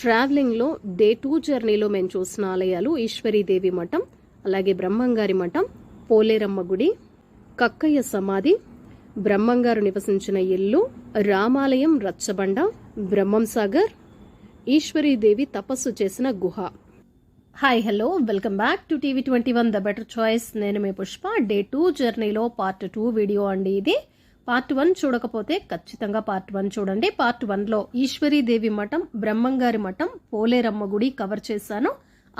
ట్రావెలింగ్లో day two జర్నీలో మేము చూసిన ఆలయాలు ఈశ్వరీదేవి మఠం అలాగే బ్రహ్మంగారి మఠం పోలేరమ్మ గుడి కక్కయ్య సమాధి బ్రహ్మంగారు నివసించిన ఇల్లు రామాలయం రచ్చబండ బ్రహ్మం సాగర్ ఈశ్వరీదేవి తపస్సు చేసిన గుహ. Hi hello welcome back to TV twenty one the better choice. నేను మీ పుష్ప. డే టూ జర్నీలో పార్ట్ టూ వీడియో అండి ఇది. పార్ట్ వన్ చూడకపోతే ఖచ్చితంగా పార్ట్ వన్ చూడండి. పార్ట్ వన్లో ఈశ్వరీదేవి మఠం బ్రహ్మంగారి మఠం పోలేరమ్మ గుడి కవర్ చేశాను.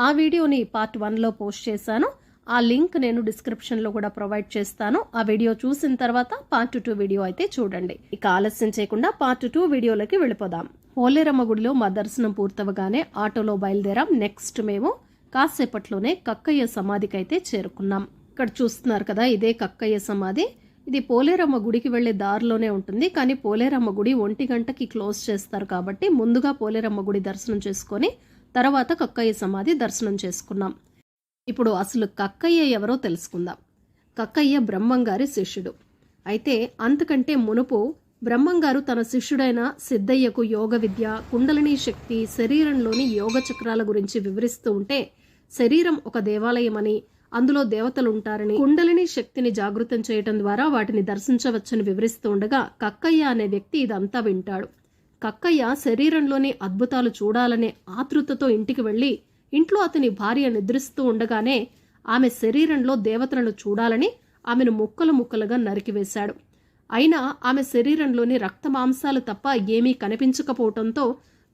ఆ వీడియోని పార్ట్ వన్లో పోస్ట్ చేశాను. ఆ లింక్ నేను డిస్క్రిప్షన్లో కూడా ప్రొవైడ్ చేస్తాను. ఆ వీడియో చూసిన తర్వాత పార్ట్ టూ వీడియో అయితే చూడండి. ఇక ఆలస్యం చేయకుండా పార్ట్ టూ వీడియోలోకి వెళ్ళిపోదాం. పోలేరమ్మ గుడిలో మా దర్శనం పూర్తవగానే ఆటోలో బయలుదేరాం. నెక్స్ట్ మేము కాసేపట్లోనే కక్కయ్య సమాధికి అయితే చేరుకున్నాం. ఇక్కడ చూస్తున్నారు కదా ఇదే కక్కయ్య సమాధి. ఇది పోలేరమ్మ గుడికి వెళ్ళే దారిలోనే ఉంటుంది. కానీ పోలేరమ్మ గుడి ఒంటి గంటకి క్లోజ్ చేస్తారు కాబట్టి ముందుగా పోలేరమ్మ గుడి దర్శనం చేసుకొని తర్వాత కక్కయ్య సమాధి దర్శనం చేసుకున్నాం. ఇప్పుడు అసలు కక్కయ్య ఎవరో తెలుసుకుందాం. కక్కయ్య బ్రహ్మంగారి శిష్యుడు. అయితే అంతకంటే మునుపు బ్రహ్మంగారు తన శిష్యుడైన సిద్ధయ్యకు యోగ విద్య కుండలిని శక్తి శరీరంలోని యోగ చక్రాల గురించి వివరిస్తూ ఉంటే శరీరం ఒక దేవాలయమని అందులో దేవతలు ఉంటారని కుండలిని శక్తిని జాగృతం చేయటం ద్వారా వాటిని దర్శించవచ్చని వివరిస్తూ ఉండగా కక్కయ్య అనే వ్యక్తి ఇదంతా వింటాడు. కక్కయ్య శరీరంలోని అద్భుతాలు చూడాలనే ఆతృతతో ఇంటికి వెళ్ళి ఇంట్లో అతని భార్య నిద్రిస్తూ ఉండగానే ఆమె శరీరంలో దేవతలను చూడాలని ఆమెను ముక్కలు ముక్కలుగా నరికివేశాడు. అయినా ఆమె శరీరంలోని రక్త మాంసాలు తప్ప ఏమీ కనిపించకపోవటంతో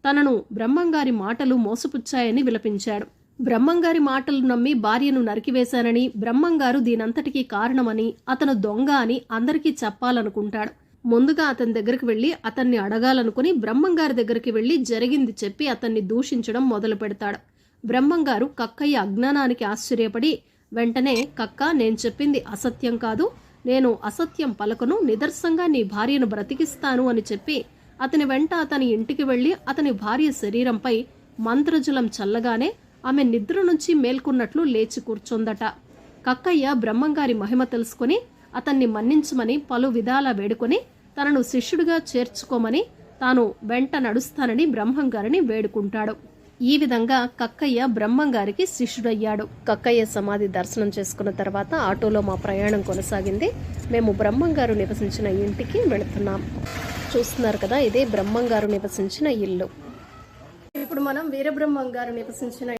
తనను బ్రహ్మంగారి మాటలు మోసపుచ్చాయని విలపించాడు. బ్రహ్మంగారి మాటలు నమ్మి భార్యను నరికివేశానని బ్రహ్మంగారు దీనంతటికీ కారణమని అతను దొంగ అని అందరికీ చెప్పాలనుకుంటాడు. ముందుగా అతని దగ్గరికి వెళ్ళి అతన్ని అడగాలనుకుని బ్రహ్మంగారి దగ్గరికి వెళ్ళి జరిగింది చెప్పి అతన్ని దూషించడం మొదలు పెడతాడు. బ్రహ్మంగారు కక్కయ్య అజ్ఞానానికి ఆశ్చర్యపడి వెంటనే కక్క నేను చెప్పింది అసత్యం కాదు. నేను అసత్యం పలకను. నిదర్శంగా నీ భార్యను బ్రతికిస్తాను అని చెప్పి అతని వెంట అతని ఇంటికి వెళ్ళి అతని భార్య శరీరంపై మంత్రజలం చల్లగానే ఆమె నిద్ర నుంచి మేల్కొన్నట్లు లేచి కూర్చొందట. కక్కయ్య బ్రహ్మంగారి మహిమ తెలుసుకుని అతన్ని మన్నించమని పలు విధాల వేడుకొని తనను శిష్యుడిగా చేర్చుకోమని తాను వెంట నడుస్తానని బ్రహ్మంగారిని వేడుకుంటాడు. ఈ విధంగా కక్కయ్య బ్రహ్మంగారికి శిష్యుడయ్యాడు. కక్కయ్య సమాధి దర్శనం చేసుకున్న తర్వాత ఆటోలో మా ప్రయాణం కొనసాగింది. మేము బ్రహ్మంగారు నివసించిన ఇంటికి వెళుతున్నాం. చూస్తున్నారు కదా ఇదే బ్రహ్మంగారు నివసించిన ఇల్లు. ఇప్పుడు మనం వీరబ్రహ్మంగారు నివసించిన